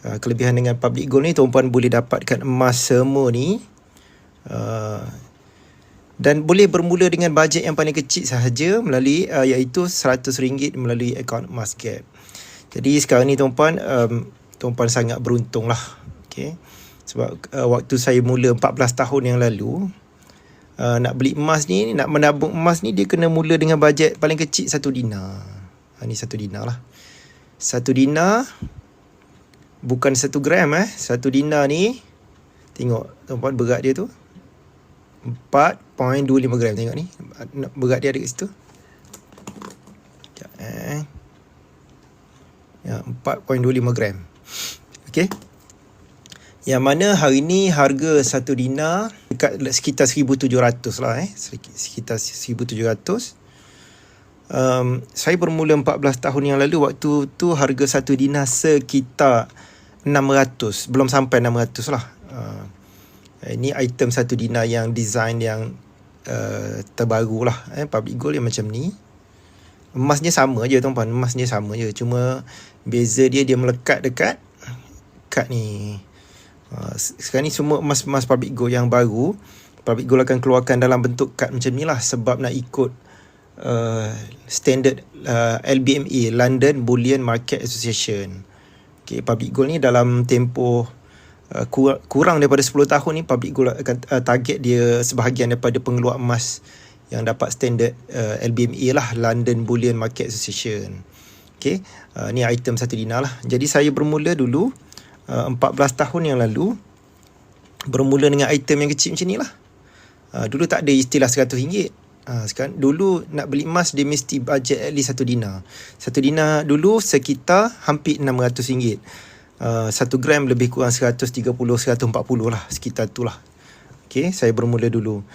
Uh, kelebihan dengan public gold ni tuan-puan boleh dapatkan emas semua ni uh, dan boleh bermula dengan bajet yang paling kecil sahaja melalui uh, iaitu RM100 melalui akaun emas gap. Jadi sekarang ni tuan-puan um, tuan-puan sangat beruntung lah. Okay. Sebab uh, waktu saya mula 14 tahun yang lalu uh, nak beli emas ni nak menabung emas ni dia kena mula dengan bajet paling kecil satu dinar. Ha, ni satu dinar lah. Satu dinar bukan satu gram eh. Satu dinar ni tengok tuan-puan berat dia tu 4.25 gram tengok ni. Berat dia ada kat situ. Sekejap eh. Ya, 4.25 gram. Okey. Yang mana hari ni harga satu dinar dekat sekitar 1700 lah eh. Sekitar 1700. Um, saya bermula 14 tahun yang lalu waktu tu harga satu dinar sekitar 600 belum sampai 600 lah. Uh, ini item satu dinar yang design yang uh, terbaru lah eh, public gold yang macam ni. Emasnya sama je tuan-tuan emasnya sama je. Cuma beza dia dia melekat dekat kad ni. Uh, sekarang ni semua emas-emas public gold yang baru. Public gold akan keluarkan dalam bentuk kad macam ni lah sebab nak ikut uh, standard uh, LBMA London Bullion Market Association. Okay, public gold ni dalam tempoh uh, kurang daripada 10 tahun ni public gold akan uh, target dia sebahagian daripada pengeluar emas yang dapat standard uh, LBMA lah London Bullion Market Association. Okay, uh, ni item satu dinar lah. Jadi saya bermula dulu uh, 14 tahun yang lalu bermula dengan item yang kecil macam ni lah. Uh, dulu tak ada istilah RM100. Ha, sekarang dulu nak beli emas dia mesti bajet at least satu dinar. Satu dinar dulu sekitar hampir RM600. Uh, satu gram lebih kurang 130 140 lah sekitar tu lah. Okay, saya bermula dulu.